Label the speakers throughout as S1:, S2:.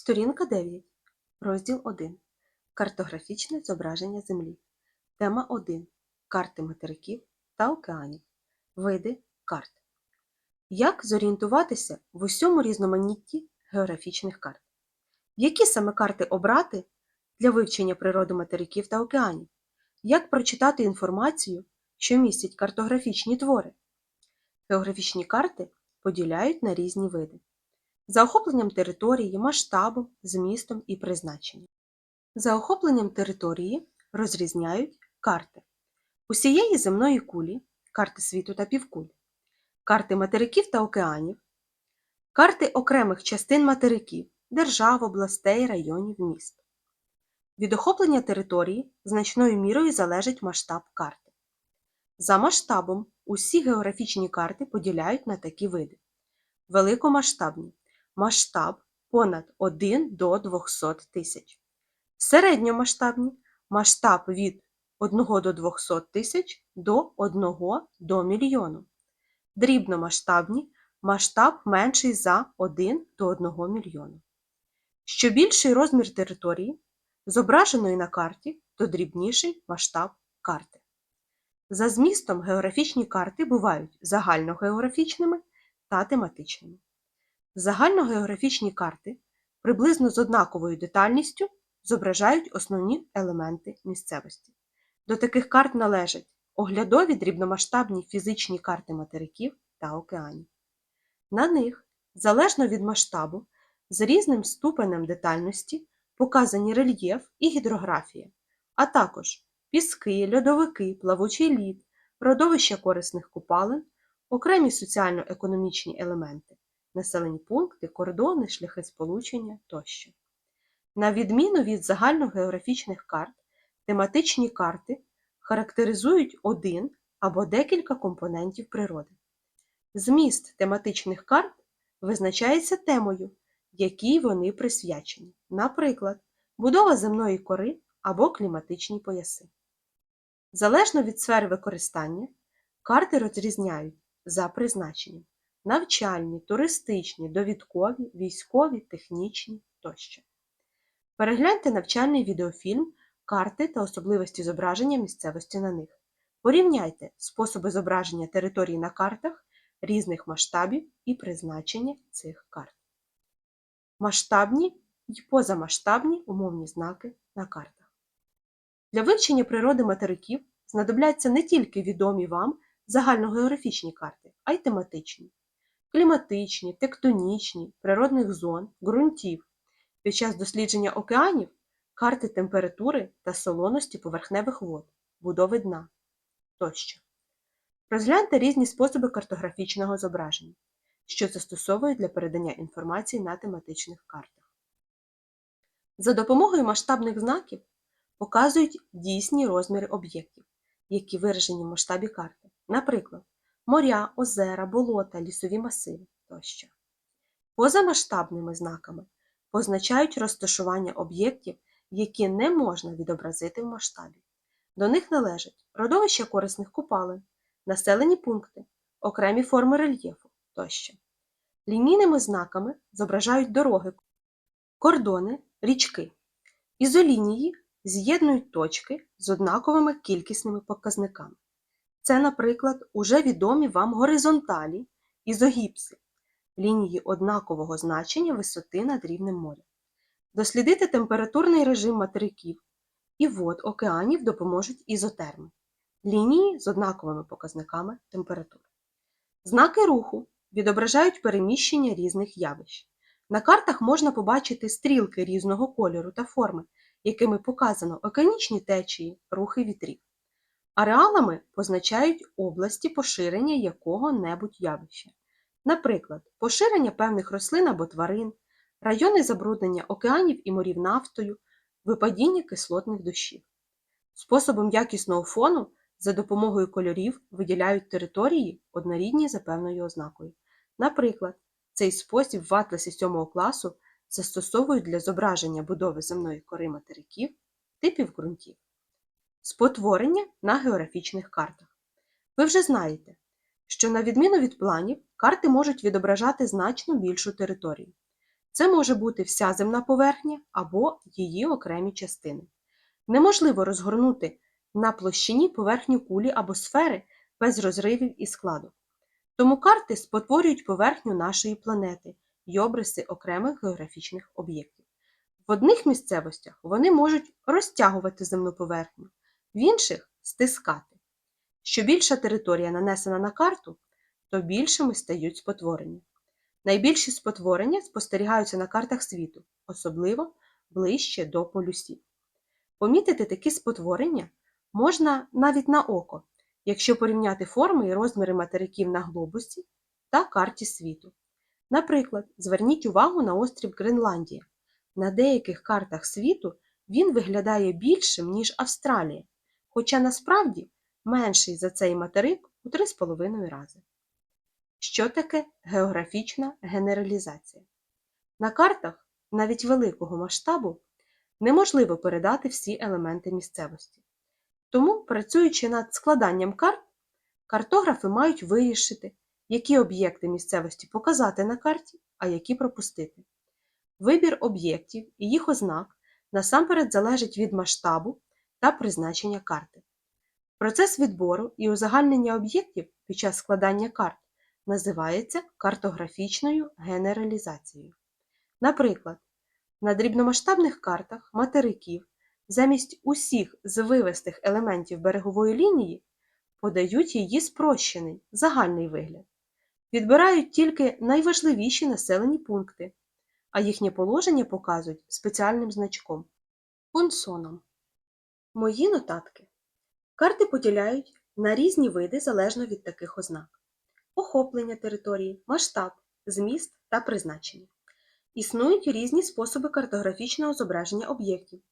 S1: Сторінка 9. Розділ 1. Картографічне зображення Землі. Тема 1. Карти материків та океанів. Види карт. Як зорієнтуватися в усьому різноманітті географічних карт? Які саме карти обрати для вивчення природи материків та океанів? Як прочитати інформацію, що містять картографічні твори? Географічні карти поділяють на різні види за охопленням території, масштабом, змістом і призначенням. За охопленням території розрізняють карти усієї земної кулі, карти світу та півкуль, карти материків та океанів, карти окремих частин материків, держав, областей, районів, міст. Від охоплення території значною мірою залежить масштаб карти. За масштабом усі географічні карти поділяють на такі види: великомасштабні масштаб понад 1 до 200 тисяч. Середньомасштабні масштаб від 1 до 200 тисяч до 1 до мільйону. Дрібномасштабні масштаб менший за 1 до 1 мільйону. Що більший розмір території, зображеної на карті, то дрібніший масштаб карти. За змістом географічні карти бувають загальногеографічними та тематичними. Загальногеографічні карти приблизно з однаковою детальністю зображають основні елементи місцевості. До таких карт належать оглядові дрібномасштабні фізичні карти материків та океанів. На них, залежно від масштабу, з різним ступенем детальності показані рельєф і гідрографія, а також піски, льодовики, плавучий лід, родовища корисних купалин, окремі соціально-економічні елементи населені пункти, кордони, шляхи сполучення тощо. На відміну від загальногеографічних карт, тематичні карти характеризують один або декілька компонентів природи. Зміст тематичних карт визначається темою, якій вони присвячені, наприклад, будова земної кори або кліматичні пояси. Залежно від сфери використання, карти розрізняють за призначенням навчальні, туристичні, довідкові, військові, технічні тощо. Перегляньте навчальний відеофільм, карти та особливості зображення місцевості на них. Порівняйте способи зображення територій на картах різних масштабів і призначення цих карт. Масштабні і позамасштабні умовні знаки на картах. Для вивчення природи материків знадобляться не тільки відомі вам загальногеографічні карти, а й тематичні кліматичні, тектонічні, природних зон, ґрунтів. Під час дослідження океанів карти температури та солоності поверхневих вод, будови дна тощо. Розгляньте різні способи картографічного зображення, що застосовують для передання інформації на тематичних картах. За допомогою масштабних знаків показують дійсні розміри об'єктів, які виражені в масштабі карти. Наприклад, моря, озера, болота, лісові масиви тощо. Позамасштабними знаками позначають розташування об'єктів, які не можна відобразити в масштабі. До них належать родовища корисних купалин, населені пункти, окремі форми рельєфу тощо. Лінійними знаками зображають дороги, кордони, річки. Ізолінії з'єднують точки з однаковими кількісними показниками. Це, наприклад, уже відомі вам горизонталі ізогіпси лінії однакового значення висоти над рівнем моря. Дослідити температурний режим материків і вод океанів допоможуть ізотерми лінії з однаковими показниками температури. Знаки руху відображають переміщення різних явищ. На картах можна побачити стрілки різного кольору та форми, якими показано океанічні течії, рухи вітрів. Ареалами позначають області поширення якого-небудь явища, наприклад, поширення певних рослин або тварин, райони забруднення океанів і морів нафтою, випадіння кислотних дощів. Способом якісного фону за допомогою кольорів виділяють території, однорідні за певною ознакою. Наприклад, цей спосіб в атласі 7 класу застосовують для зображення будови земної кори материків, типів ґрунтів. Спотворення на географічних картах. Ви вже знаєте, що на відміну від планів, карти можуть відображати значно більшу територію. Це може бути вся земна поверхня або її окремі частини. Неможливо розгорнути на площині поверхню кулі або сфери без розривів і складок. Тому карти спотворюють поверхню нашої планети й обриси окремих географічних об'єктів. В одних місцевостях вони можуть розтягувати земну поверхню, в інших стискати. Що більша територія нанесена на карту, то більшими стають спотворення. Найбільші спотворення спостерігаються на картах світу, особливо ближче до полюсів. Помітити такі спотворення можна навіть на око, якщо порівняти форми і розміри материків на глобусі та карті світу. Наприклад, зверніть увагу на острів Гренландія. На деяких картах світу він виглядає більшим, ніж Австралія, хоча насправді менший за цей материк у 3,5 рази. Що таке географічна генералізація? На картах, навіть великого масштабу, неможливо передати всі елементи місцевості. Тому, працюючи над складанням карт, картографи мають вирішити, які об'єкти місцевості показати на карті, а які пропустити. Вибір об'єктів і їх ознак насамперед залежить від масштабу та призначення карти. Процес відбору і узагальнення об'єктів під час складання карт називається картографічною генералізацією. Наприклад, на дрібномасштабних картах материків замість усіх з вивестих елементів берегової лінії подають її спрощений загальний вигляд, відбирають тільки найважливіші населені пункти, а їхнє положення показують спеціальним значком пунсоном. Мої нотатки. Карти поділяють на різні види залежно від таких ознак: охоплення території, масштаб, зміст та призначення. Існують різні способи картографічного зображення об'єктів: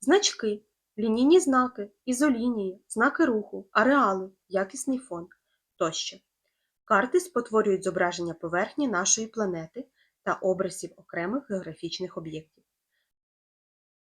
S1: значки, лінійні знаки, ізолінії, знаки руху, ареали, якісний фон тощо. Карти спотворюють зображення поверхні нашої планети та образів окремих географічних об'єктів.